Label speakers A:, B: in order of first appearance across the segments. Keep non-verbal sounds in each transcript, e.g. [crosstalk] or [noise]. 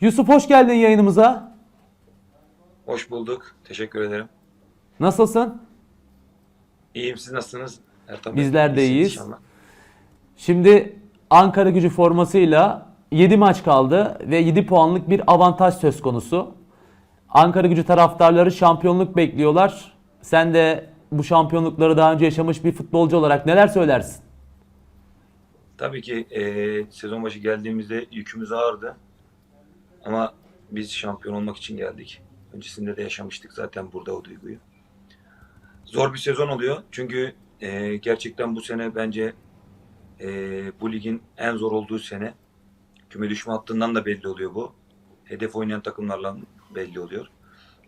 A: Yusuf hoş geldin yayınımıza.
B: Hoş bulduk. Teşekkür ederim.
A: Nasılsın?
B: İyiyim. Siz nasılsınız? Ertan?
A: Bizler de iyiyiz.
B: inşallah.
A: Şimdi Ankara gücü formasıyla 7 maç kaldı ve 7 puanlık bir avantaj söz konusu. Ankara gücü taraftarları şampiyonluk bekliyorlar. Sen de bu şampiyonlukları daha önce yaşamış bir futbolcu olarak neler söylersin?
B: Tabii ki eee, sezon başı geldiğimizde yükümüz ağırdı. Ama biz şampiyon olmak için geldik. Öncesinde de yaşamıştık zaten burada o duyguyu. Zor bir sezon oluyor. Çünkü eee, gerçekten bu sene bence eee, bu ligin en zor olduğu sene. Küme düşme hattından da belli oluyor bu. Hedef oynayan takımlarla belli oluyor.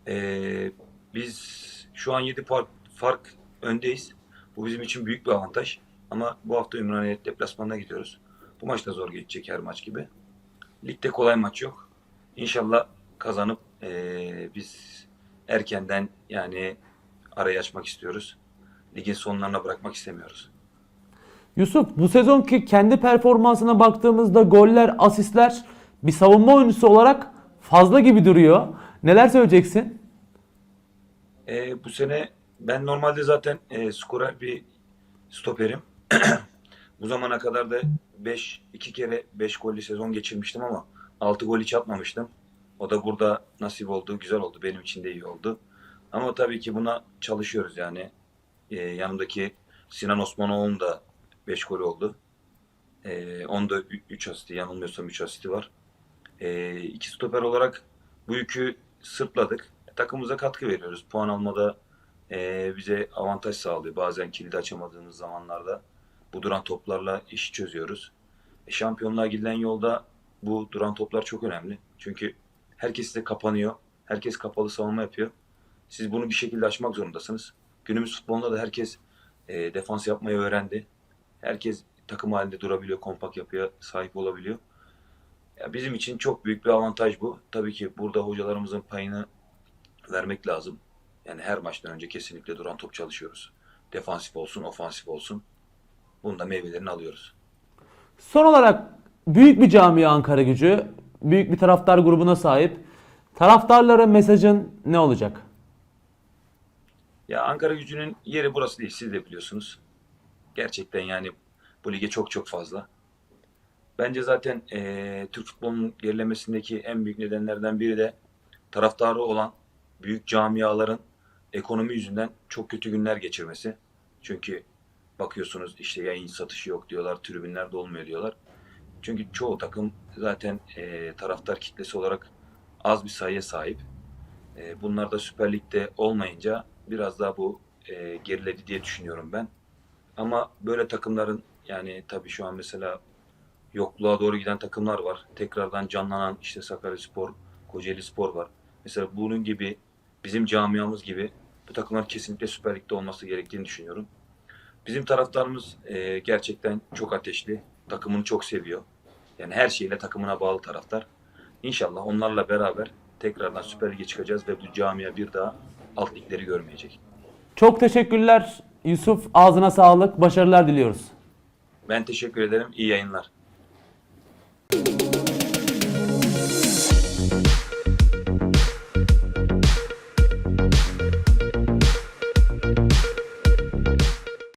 B: Eee, biz şu an 7 fark, fark öndeyiz. Bu bizim için büyük bir avantaj. Ama bu hafta Ümraniye deplasmanına gidiyoruz. Bu maç da zor geçecek her maç gibi. Ligde kolay maç yok. İnşallah kazanıp eee, biz erkenden yani arayı açmak istiyoruz. Ligin sonlarına bırakmak istemiyoruz.
A: Yusuf bu sezonki kendi performansına baktığımızda goller, asistler bir savunma oyuncusu olarak fazla gibi duruyor. Neler söyleyeceksin?
B: Ee, bu sene ben normalde zaten e, skorer bir stoperim. [clears throat] bu zamana kadar da 5 2 kere 5 gollü sezon geçirmiştim ama 6 gol hiç atmamıştım. O da burada nasip oldu, güzel oldu. Benim için de iyi oldu. Ama tabii ki buna çalışıyoruz yani. Ee, yanımdaki Sinan Osmanoğlu'nun da 5 golü oldu. Ee, onda 3 asisti, yanılmıyorsam 3 asisti var. Ee, iki stoper olarak bu yükü sırtladık. Takımımıza katkı veriyoruz. Puan almada e, bize avantaj sağlıyor. Bazen kilidi açamadığımız zamanlarda bu duran toplarla işi çözüyoruz. E, şampiyonluğa gidilen yolda bu duran toplar çok önemli. Çünkü herkes size kapanıyor. Herkes kapalı savunma yapıyor. Siz bunu bir şekilde aşmak zorundasınız. Günümüz futbolunda da herkes e, defans yapmayı öğrendi. Herkes takım halinde durabiliyor, kompak yapıya sahip olabiliyor. Ya bizim için çok büyük bir avantaj bu. Tabii ki burada hocalarımızın payını vermek lazım. Yani her maçtan önce kesinlikle duran top çalışıyoruz. Defansif olsun, ofansif olsun. Bunda meyvelerini alıyoruz.
A: Son olarak büyük bir camia Ankara gücü, büyük bir taraftar grubuna sahip. Taraftarlara mesajın ne olacak?
B: Ya Ankara gücünün yeri burası değil. Siz de biliyorsunuz. Gerçekten yani bu lige çok çok fazla. Bence zaten eee, Türk futbolunun gerilemesindeki en büyük nedenlerden biri de taraftarı olan büyük camiaların ekonomi yüzünden çok kötü günler geçirmesi. Çünkü bakıyorsunuz işte yayın satışı yok diyorlar, tribünler dolmuyor diyorlar. Çünkü çoğu takım zaten eee, taraftar kitlesi olarak az bir sayıya sahip. E, bunlar da Süper Lig'de olmayınca biraz daha bu e, geriledi diye düşünüyorum ben. Ama böyle takımların yani tabii şu an mesela yokluğa doğru giden takımlar var. Tekrardan canlanan işte Sakaryaspor, Kocaeli Spor var. Mesela bunun gibi bizim camiamız gibi bu takımlar kesinlikle Süper Lig'de olması gerektiğini düşünüyorum. Bizim taraftarımız e, gerçekten çok ateşli. Takımını çok seviyor. Yani her şeyle takımına bağlı taraftar. İnşallah onlarla beraber tekrardan Süper Lig'e çıkacağız ve bu camia bir daha alt ligleri görmeyecek.
A: Çok teşekkürler Yusuf. Ağzına sağlık. Başarılar diliyoruz.
B: Ben teşekkür ederim. İyi yayınlar.